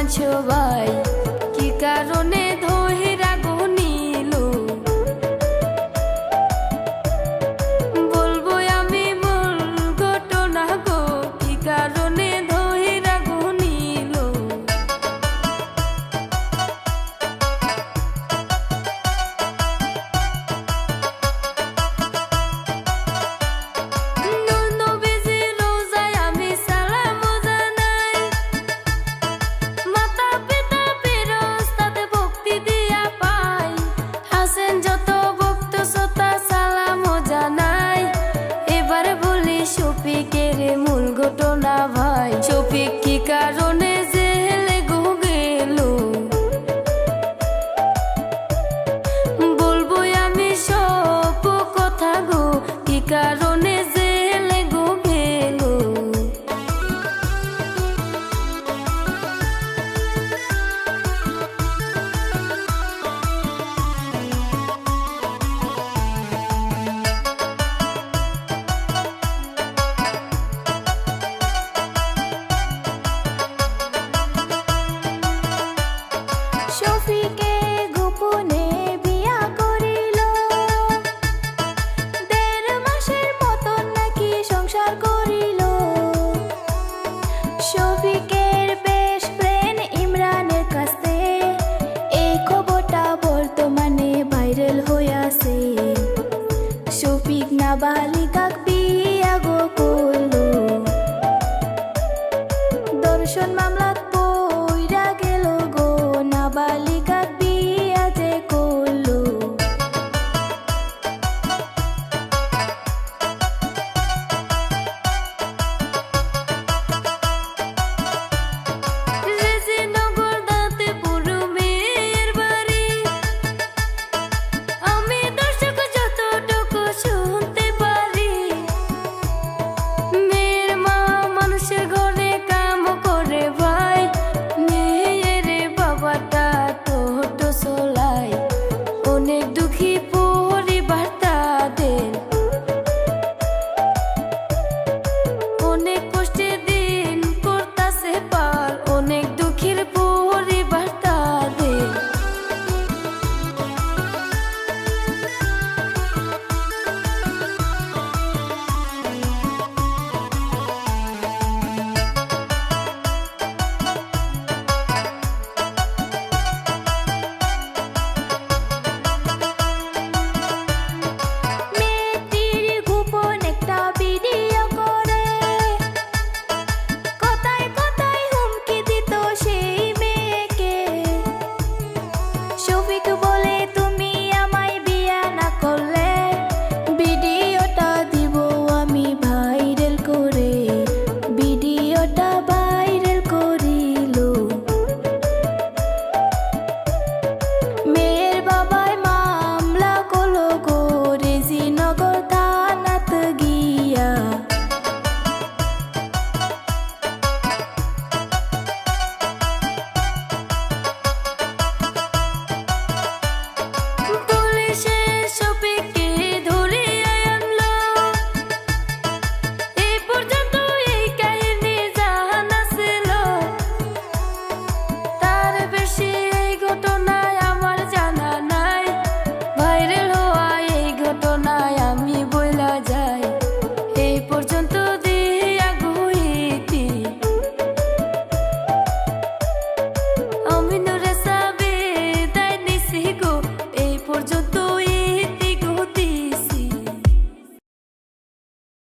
আছো ভাই? কি কারণে রে মূল ঘটনা ভাই চোপে কি কারণ? She'll be good.